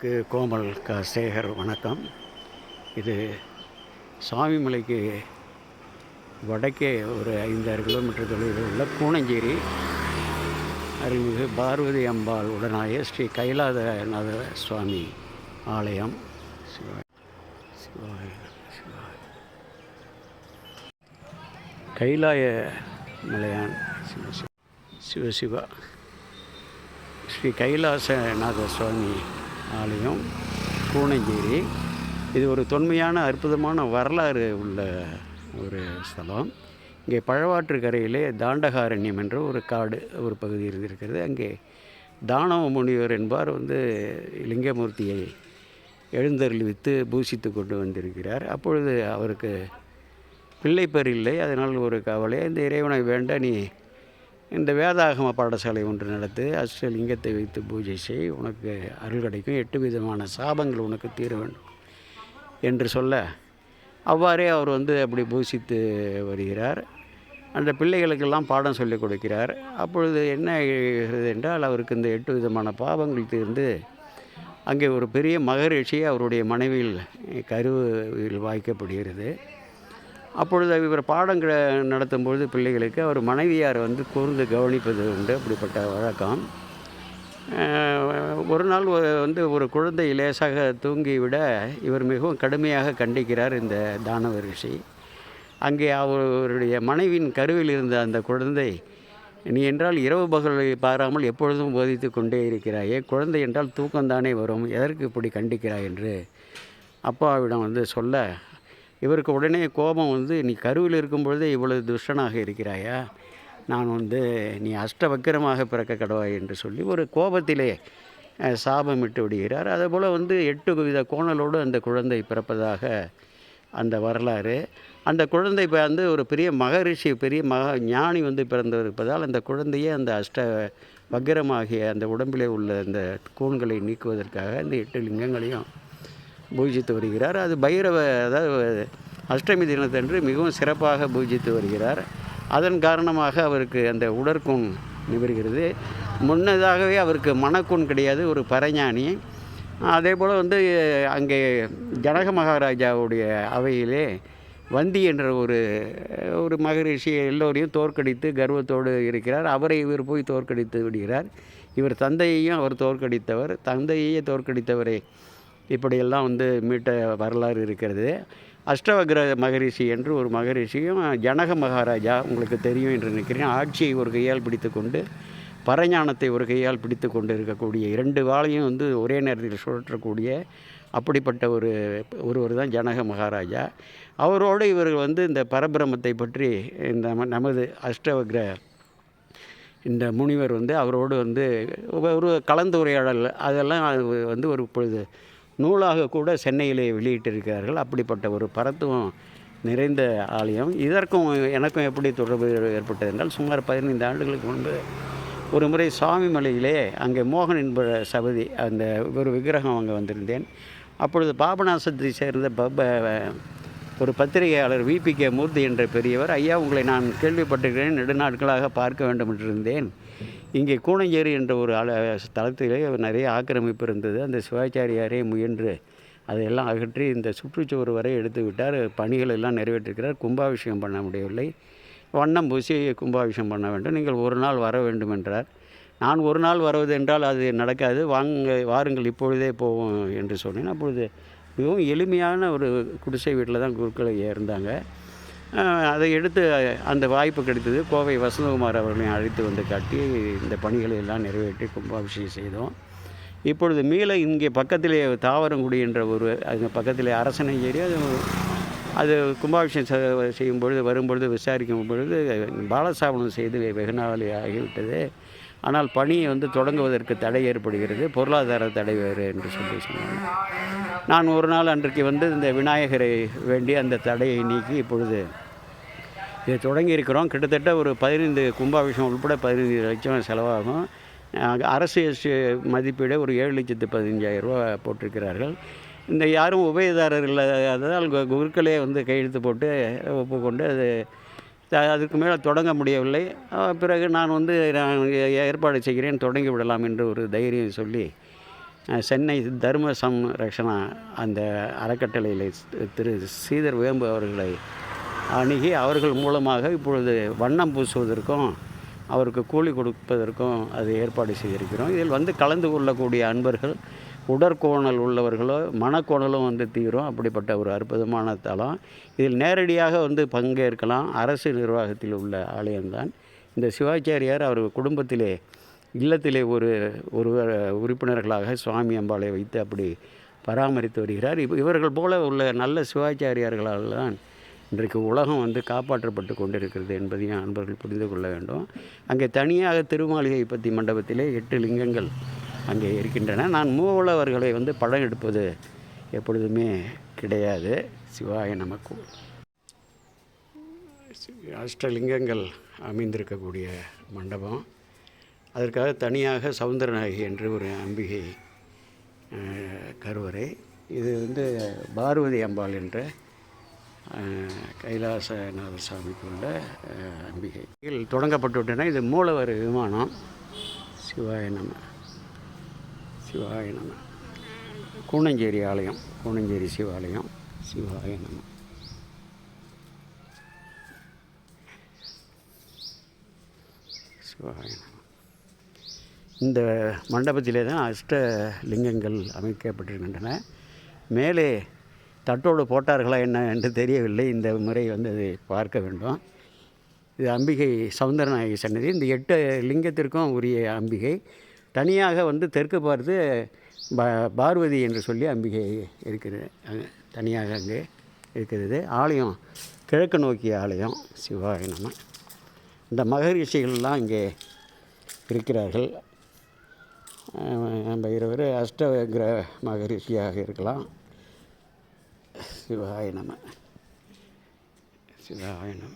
க்கு கோமல் க. சேகர் வணக்கம். இது சுவாமிமலைக்கு வடக்கே ஒரு ஐந்தாறு கிலோமீட்டர் தொலைவில் உள்ள கூனஞ்சேரி அருள்மிகு பார்வதி அம்பாள் உடனாய ஸ்ரீ கைலாதநாத சுவாமி ஆலயம். சிவா சிவா கைலாய மலையான் சிவ சிவா. ஸ்ரீ கைலாசநாத சுவாமி ஆலயம் கூனஞ்சேரி இது ஒரு தொன்மையான அற்புதமான வரலாறு உள்ள ஒரு ஸ்தலம். இங்கே பழவாற்று கரையிலே தாண்டகாரண்யம் என்ற ஒரு காடு ஒரு பகுதி இருந்திருக்கிறது. அங்கே தானவ முனிவர் என்பார் வந்து லிங்கமூர்த்தியை எழுந்தருளிவித்து பூசித்து கொண்டு வந்திருக்கிறார். அப்பொழுது அவருக்கு பிள்ளைப்பர் இல்லை. அதனால் ஒரு கவலை இந்த இறைவனை வேண்ட நீ இந்த வேதாகம பாடசாலை ஒன்று நடத்து அஷ்டலிங்கத்தை வைத்து பூஜை செய் உனக்கு அருள் கிடைக்கும். எட்டு விதமான சாபங்கள் உனக்கு தீர வேண்டும் என்று சொல்ல அவ்வாறே அவர் வந்து அப்படி பூசித்து வருகிறார். அந்த பிள்ளைகளுக்கெல்லாம் பாடம் சொல்லிக் கொடுக்கிறார். அப்பொழுது என்ன ஆகிறது என்றால் அவருக்கு இந்த எட்டு விதமான பாவங்கள் தீர்ந்து அங்கே ஒரு பெரிய மகரிஷி அவருடைய மனைவியில் கருவில் வாய்க்கப்படுகிறது. அப்பொழுது இவர் பாடங்களை நடத்தும்பொழுது பிள்ளைகளுக்கு அவர் மனைவியார் வந்து கூர்ந்து கவனிப்பது உண்டு. அப்படிப்பட்ட வழக்கம். ஒரு நாள் ஒரு- வந்து ஒரு குழந்தை லேசாக தூங்கிவிட இவர் மிகவும் கடுமையாக கண்டிக்கிறார் இந்த தானவ ரிஷி அங்கே அவருடைய மனைவியின் கருவில் இருந்த அந்த குழந்தை நீ என்றால் இரவு பகலை பாராமல் எப்பொழுதும் போதித்து கொண்டே இருக்கிறாயே. குழந்தை என்றால் தூக்கம்தானே வரும். எதற்கு இப்படி கண்டிக்கிறாய்? என்று அப்பாவிடம் வந்து சொல்ல இவருக்கு உடனே கோபம் வந்து நீ கருவில் இருக்கும் பொழுதே இவ்வளவு துஷ்டனாக இருக்கிறாயா? நான் வந்து நீ அஷ்டவக்கிரமாக பிறக்க கடவாய் என்று சொல்லி ஒரு கோபத்திலே சாபம் சாபமிட்டு விடுகிறார். அதுபோல் வந்து எட்டு வித கோணலோடு அந்த குழந்தை பிறப்பதாக அந்த வரலாறு. அந்த குழந்தை இப்போ வந்து ஒரு பெரிய மகரிஷி பெரிய மக ஞானி வந்து பிறந்திருப்பதால் அந்த குழந்தையே அந்த அஷ்ட வக்கிரமாகிய அந்த உடம்பிலே உள்ள அந்த கூண்களை நீக்குவதற்காக இந்த எட்டு லிங்கங்களையும் பூஜித்து வருகிறார். அது பைரவ அதாவது அஷ்டமி தினத்தன்று மிகவும் சிறப்பாக பூஜித்து வருகிறார். அதன் காரணமாக அவருக்கு அந்த உடற்கூண் நிவர்கிறது முன்னதாகவே அவருக்கு மனக்குண் கிடையாது ஒரு பரஞானி. அதே போல் வந்து அங்கே ஜனக மகாராஜாவுடைய அவையிலே வந்தி என்ற ஒரு ஒரு மகரிஷி எல்லோரையும் தோற்கடித்து கர்வத்தோடு இருக்கிறார். அவரை இவர் போய் தோற்கடித்து விடுகிறார். இவர் தந்தையையும் அவர் தோற்கடித்தவர். தந்தையையே தோற்கடித்தவரை. இப்படியெல்லாம் வந்து மீட்ட வரலாறு இருக்கிறது. அஷ்டவக்ர மகரிஷி என்று ஒரு மகரிஷியும் ஜனக மகாராஜா உங்களுக்கு தெரியும் என்று நினைக்கிறேன். ஆட்சியை ஒரு கையால் பிடித்து கொண்டு பரஞானத்தை ஒரு கையால் பிடித்து கொண்டு இருக்கக்கூடிய இரண்டு வாளையும் வந்து ஒரே நேரத்தில் சுழற்றக்கூடிய அப்படிப்பட்ட ஒரு ஒருவர் தான் ஜனக மகாராஜா. அவரோடு இவர்கள் வந்து இந்த பரபிரமத்தை பற்றி இந்த நமது அஷ்டவக்ர இந்த முனிவர் வந்து அவரோடு வந்து ஒரு கலந்துரையாடல் அதெல்லாம் வந்து ஒரு இப்பொழுது நூலாக கூட சென்னையிலே வெளியிட்டிருக்கிறார்கள். அப்படிப்பட்ட ஒரு பரத்துவம் நிறைந்த ஆலயம். இதற்கும் எனக்கும் எப்படி தொடர்பு ஏற்பட்டது என்றால் சுமார் பதினைந்து ஆண்டுகளுக்கு முன்பு ஒரு முறை சுவாமிமலையிலே அங்கே மோகன் என்ப சபதி அந்த ஒரு விக்கிரகம் அங்கே வந்திருந்தேன். அப்பொழுது பாபநாசத்தை சேர்ந்த பப ஒரு பத்திரிகையாளர் விபி கே. மூர்த்தி என்ற பெரியவர் ஐயா உங்களை நான் கேள்விப்பட்டிருக்கிறேன். நெடுநாட்களாக பார்க்க வேண்டும் என்று இருந்தேன். இங்கே கூனஞ்சேரி என்ற ஒரு அல தளத்திலே நிறைய ஆக்கிரமிப்பு இருந்தது. அந்த சிவாச்சாரியாரே முயன்று அதையெல்லாம் அகற்றி இந்த சுற்றுச்சுவர் வரை எடுத்து விட்டார். பணிகள் எல்லாம் நிறைவேற்றிருக்கிறார். கும்பாபிஷேகம் பண்ண முடியவில்லை. வண்ணம் பூசி கும்பாபிஷேகம் பண்ண வேண்டும். நீங்கள் ஒரு நாள் வர வேண்டும் என்றார். நான் ஒரு நாள் வருவது என்றால் அது நடக்காது. வாங்க வாருங்கள் இப்பொழுதே போவோம் என்று சொன்னேன். அப்பொழுது மிகவும் எளிமையான ஒரு குடிசை வீட்டில் தான் குருக்களை இருந்தாங்க அதை எடுத்து அந்த வாய்ப்பு கிடைத்தது. கோவை வசந்தகுமார் அவர்களையும் அழைத்து வந்து காட்டி இந்த பணிகளை எல்லாம் நிறைவேற்றி கும்பாபிஷேகம் செய்தோம். இப்பொழுது மீள இங்கே பக்கத்திலே தாவரங்குடி என்ற ஒரு அங்கே பக்கத்திலே அரசனஞ்சேரி அது அது கும்பாபிஷேகம் செய்யும் பொழுது வரும்பொழுது விசாரிக்கும் பொழுது பாலசாபனம் செய்து வெகு நாள் ஆகிவிட்டது. ஆனால் பணி வந்து தொடங்குவதற்கு தடை ஏற்படுகிறது. பொருளாதார தடை வேறு என்று சொல்லி சொன்னாங்க. நான் ஒரு நாள் அன்றைக்கு வந்து இந்த விநாயகரை வேண்டி அந்த தடையை நீக்கி இப்பொழுது இதை தொடங்கியிருக்கிறோம். கிட்டத்தட்ட ஒரு பதினைந்து கும்பாபிஷேகம் உட்பட பதினைந்து லட்சம் செலவாகும். அரசு எஸ்டி மதிப்பீடு ஒரு ஏழு லட்சத்து பதினஞ்சாயிரரூபா போட்டிருக்கிறார்கள். இந்த யாரும் உபயதாரர் இல்லாததால் குருக்களே வந்து கையெழுத்து போட்டு ஒப்புக்கொண்டு அது அதுக்கு மேலே தொடங்க முடியவில்லை. பிறகு நான் வந்து நான் ஏற்பாடு செய்கிறேன் தொடங்கி விடலாம் என்று ஒரு தைரியம் சொல்லி சென்னை தர்ம சம்ரக்ஷணா அந்த அறக்கட்டளையில் திரு ஸ்ரீதர் வேம்பு அவர்களை அணுகி அவர்கள் மூலமாக இப்பொழுது வண்ணம் பூசுவதற்கும் அவருக்கு கூலி கொடுப்பதற்கும் அது ஏற்பாடு செய்திருக்கிறோம். இதில் வந்து கலந்து கொள்ளக்கூடிய அன்பர்கள் உடற்கோணல் உள்ளவர்களோ மனக்கோணலும் வந்து தீரும். அப்படிப்பட்ட ஒரு அற்புதமான தலம். இதில் நேரடியாக வந்து பங்கேற்கலாம். அரசு நிர்வாகத்தில் உள்ள ஆலயம்தான். இந்த சிவாச்சாரியார் அவர் குடும்பத்திலே இல்லத்திலே ஒரு ஒரு உறுப்பினர்களாக சுவாமி அம்பாளை வைத்து அப்படி பராமரித்து வருகிறார். இவ- இவர்கள் போல உள்ள நல்ல சிவாச்சாரியார்களால் தான் இன்றைக்கு உலகம் வந்து காப்பாற்றப்பட்டு கொண்டிருக்கிறது என்பதையும் அன்பர்கள் புரிந்து கொள்ள வேண்டும். அங்கே தனியாக திருமாளிகை பற்றி மண்டபத்திலே எட்டு லிங்கங்கள் அங்கே இருக்கின்றன. நான் மூவலவர்களை வந்து படம் எடுப்பது எப்பொழுதுமே கிடையாது. சிவாய நமக்கு. அஷ்டலிங்கங்கள் அமைந்திருக்கக்கூடிய மண்டபம். அதற்காக தனியாக சவுந்தரநாயகி என்று ஒரு அம்பிகை கருவறை. இது வந்து பார்வதி அம்பாள் என்ற கைலாசநாத சாமிக்கு உள்ள அம்பிகை. இதில் தொடங்கப்பட்டுவிட்டன. இது மூலவர் விமானம். சிவாய நம சிவாய நம. கூனஞ்சேரி ஆலயம் கூனஞ்சேரி சிவாலயம் சிவாய நம. சிவாய நம. இந்த மண்டபத்திலே தான் அஷ்ட லிங்கங்கள் அமைக்கப்பட்டிருக்கின்றன. மேலே தட்டோடு போட்டார்களா என்ன என்று தெரியவில்லை. இந்த முறை வந்து அதை பார்க்க வேண்டும். இது அம்பிகை சவுந்தரநாயகி சன்னதி. இந்த எட்டு லிங்கத்திற்கும் உரிய அம்பிகை. தனியாக வந்து தெற்கு பார்த்து பா பார்வதி என்று சொல்லி அம்பிகை இருக்கிறது அங்கே தனியாக அங்கே இருக்கிறது. ஆலயம் கிழக்கு நோக்கிய ஆலயம் சிவாய இந்த மகரிஷிகள்லாம் இங்கே இருக்கிறார்கள். நம்ம இருவர் அஷ்டகிர மகரிஷியாக இருக்கலாம். சிவாய நம. சிவாய நம.